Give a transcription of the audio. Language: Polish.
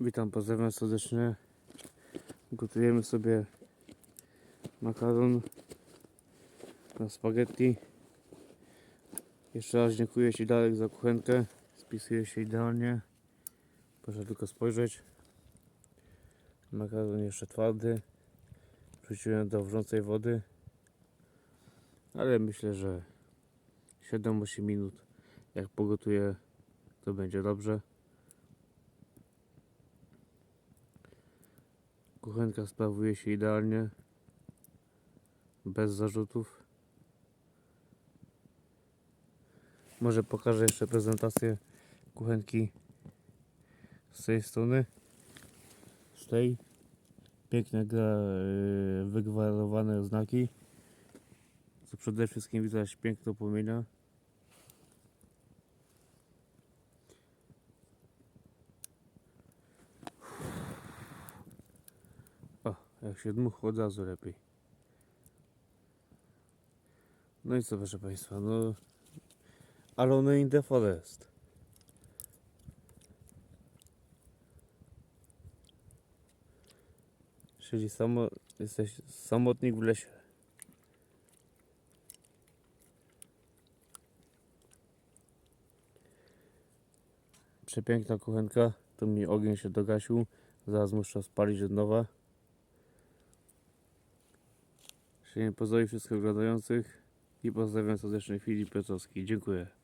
Witam, pozdrawiam serdecznie. Gotujemy sobie makaron na spaghetti. Jeszcze raz dziękuję Ci Darek za kuchenkę. Spisuje się idealnie. Proszę tylko spojrzeć. Makaron jeszcze twardy. Wrzuciłem do wrzącej wody. Ale myślę, że 7-8 minut jak pogotuję to będzie dobrze. Kuchenka sprawuje się idealnie. Bez zarzutów. Może pokażę jeszcze prezentację kuchenki z tej strony. Z tej. Piękne gra, yy, wygwarowane znaki. Co przede wszystkim widać piękno płomienia. Jak się dmuchło od razu lepiej. No i co proszę Państwa, no Alone in the Forest. Czyli samo, jesteś samotnik w lesie. Przepiękna kuchenka. Tu mi ogień się dogasił. Zaraz muszę spalić od nowa. Czyli pozdrawiam wszystkich oglądających i pozdrawiam serdecznie Filip Piotrowski. Dziękuję.